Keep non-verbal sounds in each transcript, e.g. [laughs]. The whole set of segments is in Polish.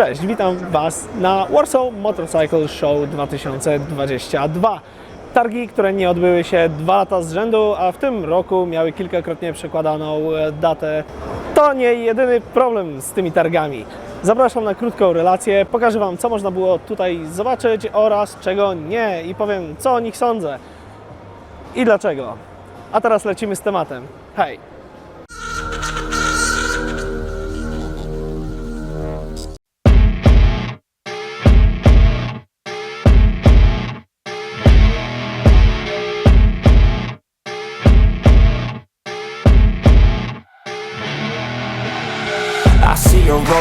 Cześć, witam Was na Warsaw Motorcycle Show 2022. Targi, które nie odbyły się dwa lata z rzędu, a w tym roku miały kilkakrotnie przekładaną datę. To nie jedyny problem z tymi targami. Zapraszam na krótką relację, pokażę Wam, co można było tutaj zobaczyć oraz czego nie i powiem, co o nich sądzę i dlaczego. A teraz lecimy z tematem. Hej!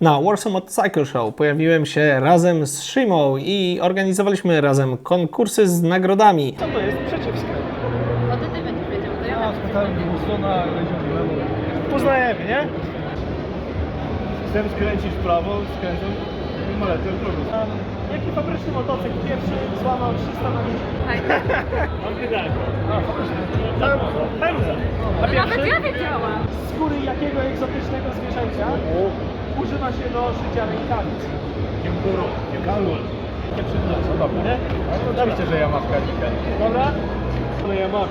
Na Warsaw Motorcycle Show pojawiłem się razem z Shimą i organizowaliśmy razem konkursy z nagrodami. Co to jest? Przeciwskręt. No to ty będziesz wiedział, to ja będę Wilsona. Poznajemy, nie? Chcę skręcić w prawo, skręcę i maletę w drugą. Jaki fabryczny motocykl pierwszy złamał 300 na godzinę? [laughs] Mam pytanie. Peruza. No nawet pierwszy? ja wiedziałam. Skóry jakiego egzotycznego zwierzęcia używa się do szycia rękawic? Kenguru, kangur. Nie przyznam, co dobra. No oczywiście, że Yamaha Niken. Dobra? No Yamaha.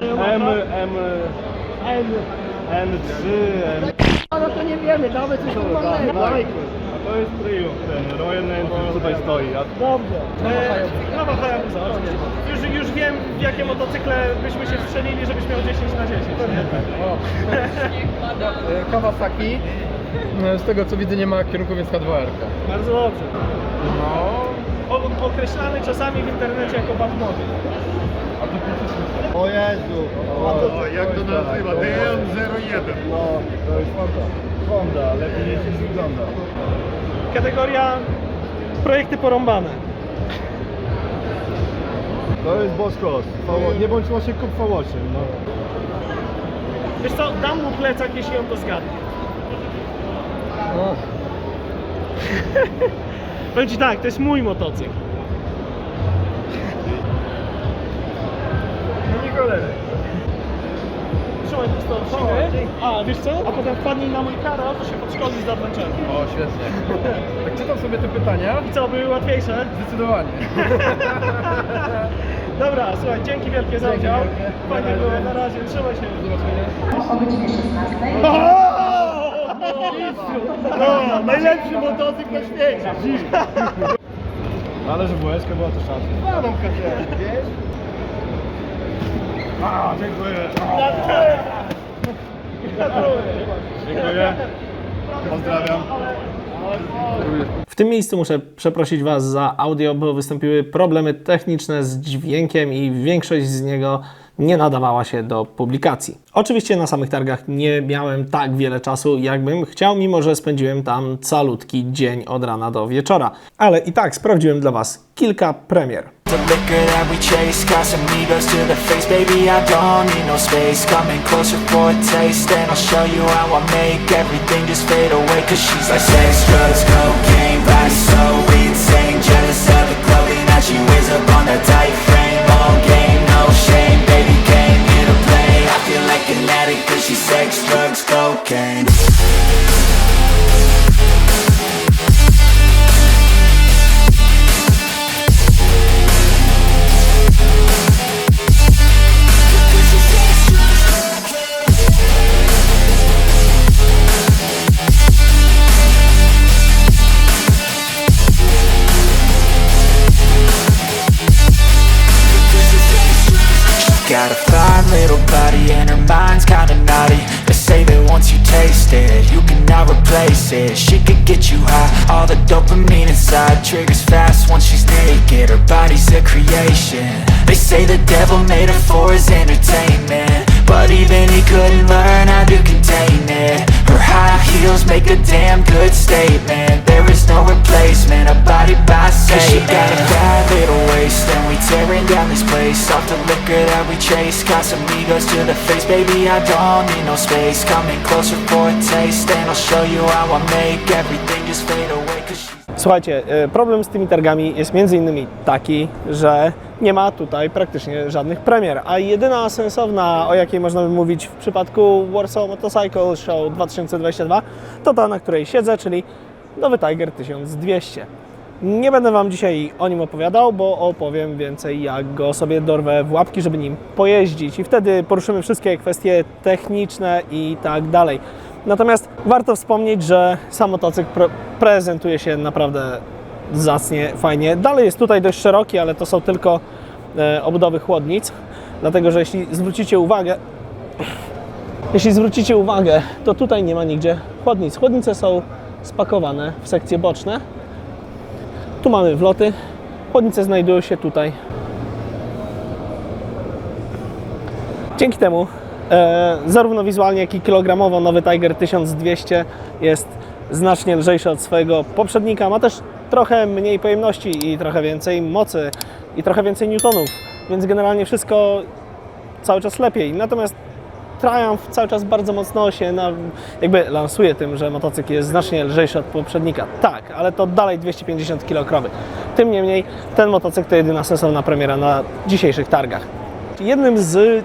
Yamaha. M, M, N. N3, N... A no to nie wiemy, damy coś normalnego. A to jest Triumph, ten Royal Enfield tutaj stoi. A Dobrze. E, Nowa Hayabusa, oczywiście. Już, już wiem, w jakie motocykle byśmy się strzelili, żebyś miał 10 na 10. [laughs] E, Kawasaki. E, Z tego co widzę nie ma kierunkowieska 2R. Bardzo dobrze. No. O- Określany czasami w internecie jako bad mody. O Jezu! O, jak to nazywa? DM01. No, to jest Honda. Honda, lepiej niż wygląda. Kategoria projekty porąbane. To jest Boskos. Nie bądź łosiek, kup V8. No. Wiesz co, dam mu plecak, jeśli on to zgadnie. O, [laughs] Powiem Ci tak, to jest mój motocykl. No nie koleżę. Trzymaj pusto. A, wiesz co? A potem wpadnij na mój kanał, to się podszkolisz za Adventure. o świetnie. Tak czytam sobie te pytania. I co, były łatwiejsze? Zdecydowanie. [laughs] Dobra, słuchaj, dzięki wielkie za Dzięki udział. wielkie. Fajnie Na razie. było, na razie, trzymaj się. Do zobaczenia. O godzinie 16. No, najlepszy motocykl na świecie. Ale że WS była to szansa. Mam kasę, wiesz? A, dziękuję. Dziękuję. Pozdrawiam. W tym miejscu muszę przeprosić Was za audio, bo wystąpiły problemy techniczne z dźwiękiem i większość z niego nie nadawała się do publikacji. Oczywiście na samych targach nie miałem tak wiele czasu, jakbym chciał, mimo że spędziłem tam calutki dzień od rana do wieczora. Ale i tak sprawdziłem dla Was kilka premier. Sex, drugs, cocaine. Get you high, all the dopamine inside Triggers fast once she's naked, her body's a creation. They say the devil made her for his entertainment. But even he couldn't learn how to contain it. Her high heels make a damn good statement. There is no replacement. A body by say Cause she got a bad little waist And we tearing down this Off the liquor that we chase. To the face Baby, I don't need no space. Coming closer for a taste And I'll show you how I make Everything just fade away Cause Słuchajcie, e, problem z tymi targami jest między innymi taki, że nie ma tutaj praktycznie żadnych premier, a jedyna sensowna, o jakiej można by mówić w przypadku Warsaw Motorcycle Show 2022, to ta, na której siedzę, czyli nowy Tiger 1200. Nie będę Wam dzisiaj o nim opowiadał, bo opowiem więcej, jak go sobie dorwę w łapki, żeby nim pojeździć i wtedy poruszymy wszystkie kwestie techniczne i tak dalej. Natomiast warto wspomnieć, że sam motocykl pre- prezentuje się naprawdę zacnie, fajnie. Dalej jest tutaj dość szeroki, ale to są tylko e, obudowy chłodnic, dlatego że jeśli zwrócicie uwagę, jeśli zwrócicie uwagę, to tutaj nie ma nigdzie chłodnic. Chłodnice są spakowane w sekcje boczne. Tu mamy wloty. Chłodnice znajdują się tutaj. Dzięki temu e, zarówno wizualnie, jak i kilogramowo nowy Tiger 1200 jest znacznie lżejszy od swojego poprzednika. Ma też trochę mniej pojemności i trochę więcej mocy i trochę więcej newtonów, więc generalnie wszystko cały czas lepiej. Natomiast Triumph cały czas bardzo mocno się na, jakby lansuje tym, że motocykl jest znacznie lżejszy od poprzednika. Tak, ale to dalej 250 kg. Tym niemniej ten motocykl to jedyna sensowna premiera na dzisiejszych targach. Jednym z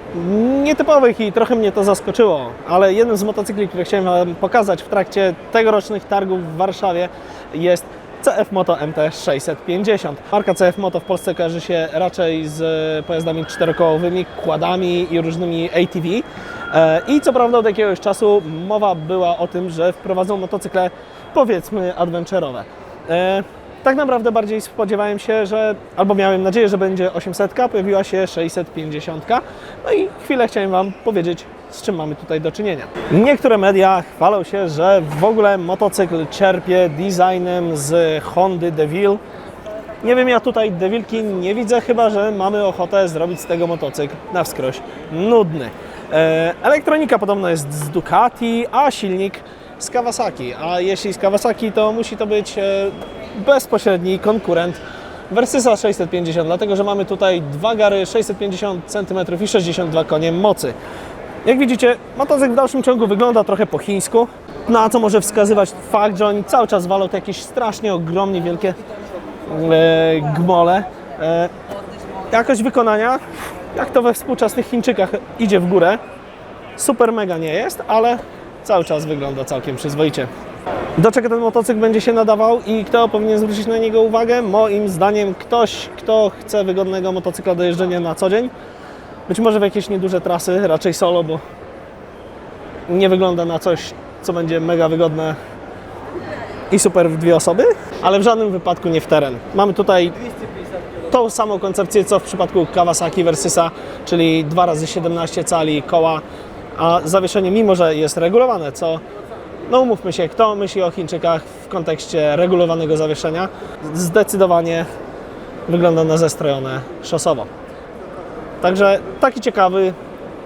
nietypowych i trochę mnie to zaskoczyło, ale jednym z motocykli, które chciałem Wam pokazać w trakcie tegorocznych targów w Warszawie jest CF Moto MT650. Marka CF Moto w Polsce kojarzy się raczej z pojazdami czterokołowymi, kładami i różnymi ATV. E, I co prawda od jakiegoś czasu mowa była o tym, że wprowadzą motocykle powiedzmy adventure'owe. E, Tak naprawdę bardziej spodziewałem się, że albo miałem nadzieję, że będzie 800, pojawiła się 650. No i chwilę chciałem Wam powiedzieć, z czym mamy tutaj do czynienia. Niektóre media chwalą się, że w ogóle motocykl czerpie designem z Hondy DeVille. Nie wiem, ja tutaj Devilki nie widzę, chyba że mamy ochotę zrobić z tego motocykl na wskroś nudny. E, elektronika podobno jest z Ducati, a silnik z Kawasaki. A jeśli z Kawasaki, to musi to być e, bezpośredni konkurent Versysa 650, dlatego że mamy tutaj dwa gary 650 cm i 62 konie mocy. Jak widzicie, motocykl w dalszym ciągu wygląda trochę po chińsku, na co może wskazywać fakt, że oni cały czas walą te jakieś strasznie ogromnie wielkie gmole. E, jakość wykonania, jak to we współczesnych Chińczykach, idzie w górę. Super mega nie jest, ale cały czas wygląda całkiem przyzwoicie. Do czego ten motocykl będzie się nadawał i kto powinien zwrócić na niego uwagę? Moim zdaniem ktoś, kto chce wygodnego motocykla do jeżdżenia na co dzień. Być może w jakieś nieduże trasy, raczej solo, bo nie wygląda na coś, co będzie mega wygodne i super w dwie osoby, ale w żadnym wypadku nie w teren. Mamy tutaj tą samą koncepcję, co w przypadku Kawasaki Versysa, czyli 2 razy 17 cali koła, a zawieszenie, mimo że jest regulowane, co no umówmy się, kto myśli o Chińczykach w kontekście regulowanego zawieszenia, zdecydowanie wygląda na zestrojone szosowo. Także taki ciekawy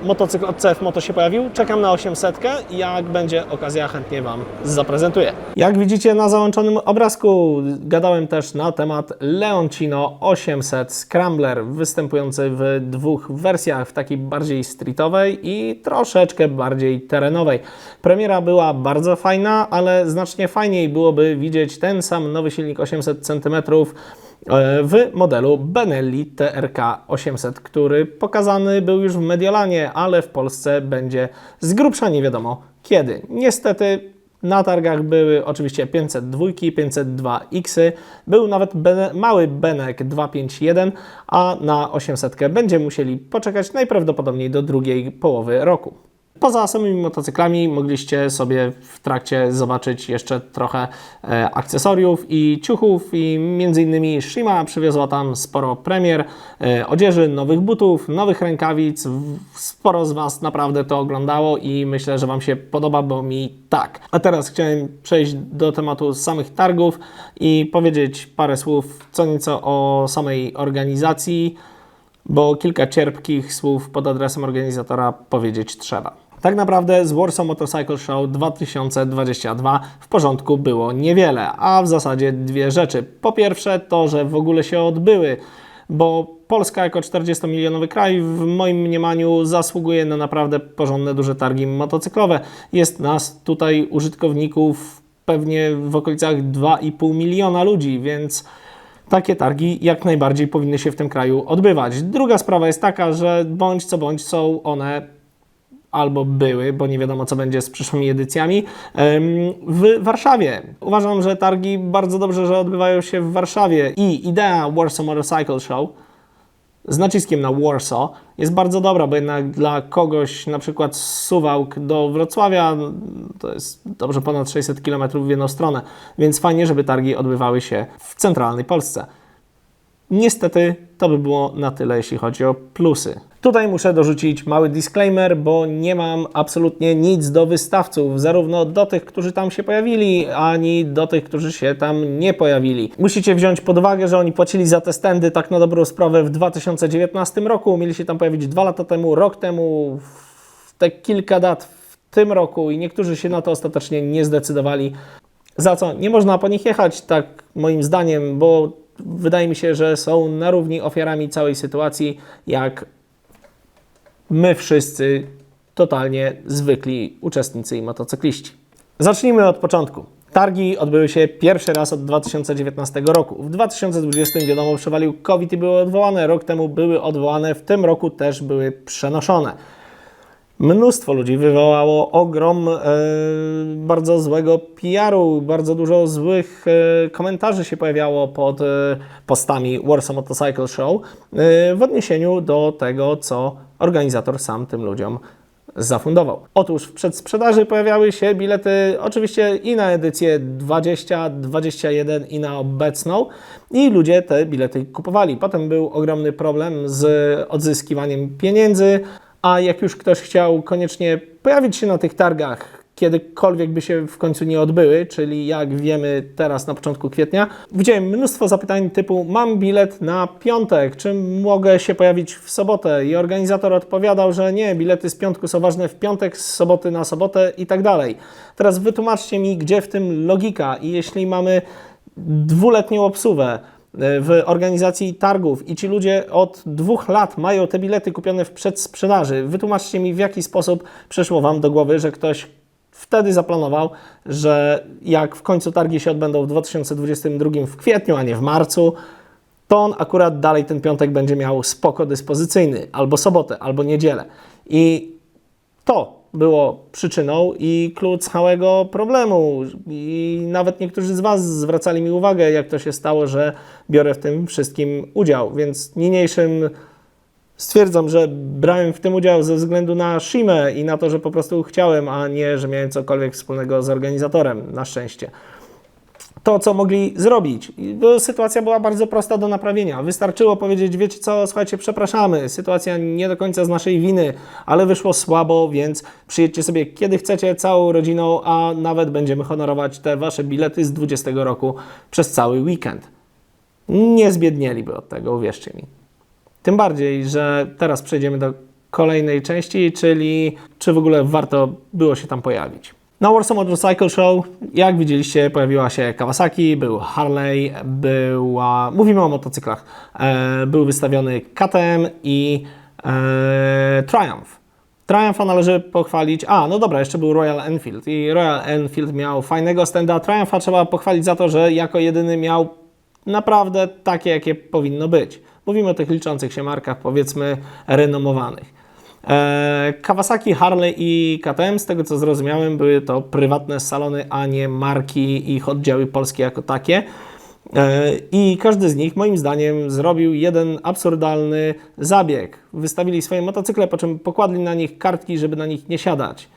motocykl od CF Moto się pojawił. Czekam na 800. Jak będzie okazja, chętnie Wam zaprezentuję. Jak widzicie na załączonym obrazku, gadałem też na temat Leoncino 800 Scrambler, występujący w dwóch wersjach, w takiej bardziej streetowej i troszeczkę bardziej terenowej. Premiera była bardzo fajna, ale znacznie fajniej byłoby widzieć ten sam nowy silnik 800 cm w modelu Benelli TRK 800, który pokazany był już w Mediolanie, ale w Polsce będzie z grubsza nie wiadomo kiedy. Niestety na targach były oczywiście 502, 502X, był nawet bene, mały Benek 251, a na 800 będziemy musieli poczekać najprawdopodobniej do drugiej połowy roku. Poza samymi motocyklami mogliście sobie w trakcie zobaczyć jeszcze trochę e, akcesoriów i ciuchów i między innymi Shima przywiozła tam sporo premier, e, odzieży, nowych butów, nowych rękawic. Sporo z Was naprawdę to oglądało i myślę, że Wam się podoba, bo mi tak. A teraz chciałem przejść do tematu samych targów i powiedzieć parę słów co nieco o samej organizacji bo kilka cierpkich słów pod adresem organizatora powiedzieć trzeba. Tak naprawdę z Warsaw Motorcycle Show 2022 w porządku było niewiele, a w zasadzie dwie rzeczy. Po pierwsze to, że w ogóle się odbyły, bo Polska jako 40-milionowy kraj w moim mniemaniu zasługuje na naprawdę porządne, duże targi motocyklowe. Jest nas tutaj użytkowników pewnie w okolicach 2,5 miliona ludzi, więc takie targi jak najbardziej powinny się w tym kraju odbywać. Druga sprawa jest taka, że bądź co bądź są one albo były, bo nie wiadomo co będzie z przyszłymi edycjami, w Warszawie. Uważam, że targi bardzo dobrze, że odbywają się w Warszawie i idea Warsaw Motorcycle Show z naciskiem na Warsaw jest bardzo dobra, bo jednak dla kogoś na przykład z Suwałk do Wrocławia no, to jest dobrze ponad 600 km w jedną stronę, więc fajnie, żeby targi odbywały się w centralnej Polsce. Niestety to by było na tyle, jeśli chodzi o plusy. Tutaj muszę dorzucić mały disclaimer, bo nie mam absolutnie nic do wystawców, zarówno do tych, którzy tam się pojawili, ani do tych, którzy się tam nie pojawili. Musicie wziąć pod uwagę, że oni płacili za te standy tak na dobrą sprawę w 2019 roku, mieli się tam pojawić dwa lata temu, rok temu, te kilka dat w tym roku i niektórzy się na to ostatecznie nie zdecydowali za co nie można po nich jechać, tak moim zdaniem, bo wydaje mi się, że są na równi ofiarami całej sytuacji, jak my wszyscy totalnie zwykli uczestnicy i motocykliści. Zacznijmy od początku. Targi odbyły się pierwszy raz od 2019 roku. W 2020 wiadomo przewalił COVID i były odwołane. Rok temu były odwołane, w tym roku też były przenoszone. Mnóstwo ludzi wywołało ogrom e, bardzo złego PR-u, bardzo dużo złych e, komentarzy się pojawiało pod e, postami Warsaw Motorcycle Show e, w odniesieniu do tego, co organizator sam tym ludziom zafundował. Otóż w przedsprzedaży pojawiały się bilety oczywiście i na edycję 20, 21 i na obecną i ludzie te bilety kupowali. Potem był ogromny problem z odzyskiwaniem pieniędzy, a jak już ktoś chciał koniecznie pojawić się na tych targach, kiedykolwiek by się w końcu nie odbyły, czyli jak wiemy teraz na początku kwietnia, widziałem mnóstwo zapytań typu mam bilet na piątek, czy mogę się pojawić w sobotę? I organizator odpowiadał, że nie, bilety z piątku są ważne w piątek, z soboty na sobotę i tak dalej. Teraz wytłumaczcie mi, gdzie w tym logika i jeśli mamy dwuletnią obsługę, w organizacji targów i ci ludzie od dwóch lat mają te bilety kupione w przedsprzedaży. Wytłumaczcie mi, w jaki sposób przyszło Wam do głowy, że ktoś wtedy zaplanował, że jak w końcu targi się odbędą w 2022 w kwietniu, a nie w marcu, to on akurat dalej ten piątek będzie miał spoko dyspozycyjny, albo sobotę, albo niedzielę. I to było przyczyną i klucz całego problemu. I nawet niektórzy z Was zwracali mi uwagę, jak to się stało, że biorę w tym wszystkim udział. Więc niniejszym stwierdzam, że brałem w tym udział ze względu na Shimę i na to, że po prostu chciałem, a nie, że miałem cokolwiek wspólnego z organizatorem, na szczęście to, co mogli zrobić. Sytuacja była bardzo prosta do naprawienia. Wystarczyło powiedzieć, wiecie co, słuchajcie, przepraszamy, sytuacja nie do końca z naszej winy, ale wyszło słabo, więc przyjedźcie sobie kiedy chcecie, całą rodziną, a nawet będziemy honorować te wasze bilety z 20 roku przez cały weekend. Nie zbiednieliby od tego, uwierzcie mi. Tym bardziej, że teraz przejdziemy do kolejnej części, czyli czy w ogóle warto było się tam pojawić. Na Warsaw Motorcycle Show, jak widzieliście, pojawiła się Kawasaki, był Harley, była, mówimy o motocyklach, e, był wystawiony KTM i e, Triumph. Triumpha należy pochwalić. A, no dobra, jeszcze był Royal Enfield i Royal Enfield miał fajnego stenda. Triumpha trzeba pochwalić za to, że jako jedyny miał naprawdę takie, jakie powinno być. Mówimy o tych liczących się markach, powiedzmy, renomowanych. E, Kawasaki, Harley i KTM, z tego co zrozumiałem, były to prywatne salony, a nie marki ich oddziały polskie jako takie. E, I każdy z nich, moim zdaniem, zrobił jeden absurdalny zabieg. Wystawili swoje motocykle, po czym pokładli na nich kartki, żeby na nich nie siadać.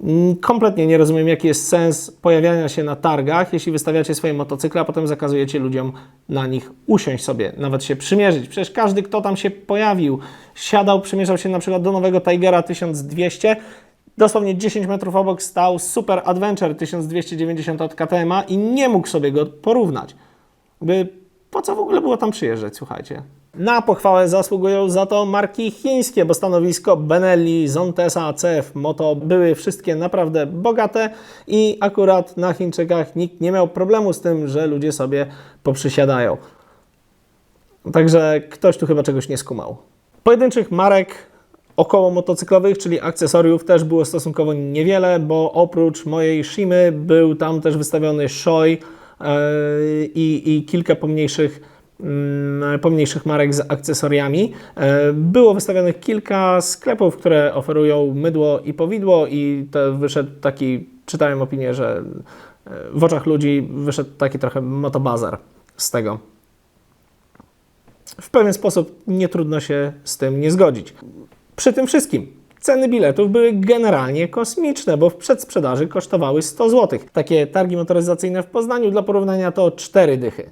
Mm, Kompletnie nie rozumiem, jaki jest sens pojawiania się na targach, jeśli wystawiacie swoje motocykle, a potem zakazujecie ludziom na nich usiąść sobie, nawet się przymierzyć. Przecież każdy, kto tam się pojawił, siadał, przymierzał się na przykład do nowego Tigera 1200, dosłownie 10 metrów obok stał Super Adventure 1290 od KTM i nie mógł sobie go porównać. By po co w ogóle było tam przyjeżdżać, słuchajcie. Na pochwałę zasługują za to marki chińskie, bo stanowisko Benelli, Zontesa, CF Moto były wszystkie naprawdę bogate i akurat na Chińczykach nikt nie miał problemu z tym, że ludzie sobie poprzysiadają. Także ktoś tu chyba czegoś nie skumał. Pojedynczych marek około motocyklowych, czyli akcesoriów też było stosunkowo niewiele, bo oprócz mojej Shimy był tam też wystawiony Shoei yy, i, i kilka pomniejszych, pomniejszych marek z akcesoriami. Yy, Było wystawionych kilka sklepów, które oferują mydło i powidło i to wyszedł taki, czytałem opinię, że yy, w oczach ludzi wyszedł taki trochę motobazar z tego w pewien sposób nie trudno się z tym nie zgodzić. Przy tym wszystkim ceny biletów były generalnie kosmiczne, bo w przedsprzedaży kosztowały 100 zł. Takie targi motoryzacyjne w Poznaniu dla porównania to 4 dychy.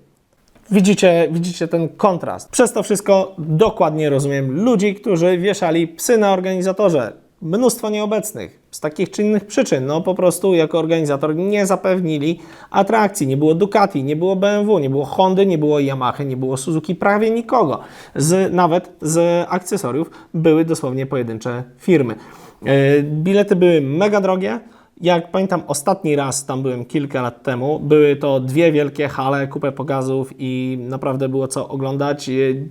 Widzicie, widzicie ten kontrast. Przez to wszystko dokładnie rozumiem ludzi, którzy wieszali psy na organizatorze. Mnóstwo nieobecnych z takich czy innych przyczyn. No po prostu jako organizator nie zapewnili atrakcji. Nie było Ducati, nie było BMW, nie było Hondy, nie było Yamaha, nie było Suzuki, prawie nikogo. Z, nawet z akcesoriów były dosłownie pojedyncze firmy. Yy, Bilety były mega drogie. Jak pamiętam, ostatni raz tam byłem kilka lat temu. Były to dwie wielkie hale, kupę pokazów i naprawdę było co oglądać. Yy,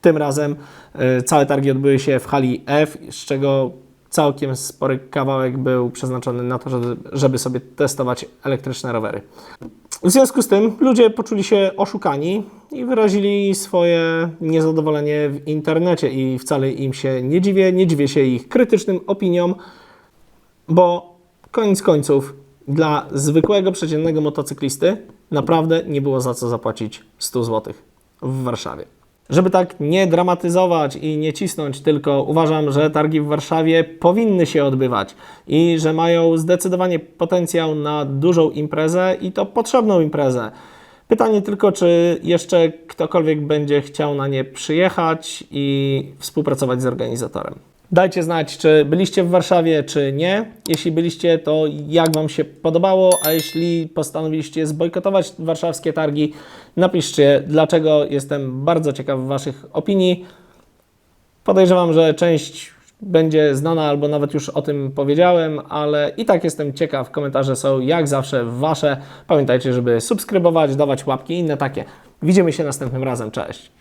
Tym razem yy, całe targi odbyły się w hali F, z czego całkiem spory kawałek był przeznaczony na to, żeby, żeby sobie testować elektryczne rowery. W związku z tym ludzie poczuli się oszukani i wyrazili swoje niezadowolenie w internecie i wcale im się nie dziwię, nie dziwię się ich krytycznym opiniom, bo koniec końców dla zwykłego, przeciętnego motocyklisty naprawdę nie było za co zapłacić 100 zł w Warszawie. Żeby tak nie dramatyzować i nie cisnąć, tylko uważam, że targi w Warszawie powinny się odbywać i że mają zdecydowanie potencjał na dużą imprezę i to potrzebną imprezę. Pytanie tylko, czy jeszcze ktokolwiek będzie chciał na nie przyjechać i współpracować z organizatorem. Dajcie znać, czy byliście w Warszawie, czy nie. Jeśli byliście, to jak Wam się podobało, a jeśli postanowiliście zbojkotować warszawskie targi, napiszcie dlaczego. Jestem bardzo ciekaw Waszych opinii. Podejrzewam, że część będzie znana albo nawet już o tym powiedziałem, ale i tak jestem ciekaw. Komentarze są jak zawsze Wasze. Pamiętajcie, żeby subskrybować, dawać łapki i inne takie. Widzimy się następnym razem. Cześć.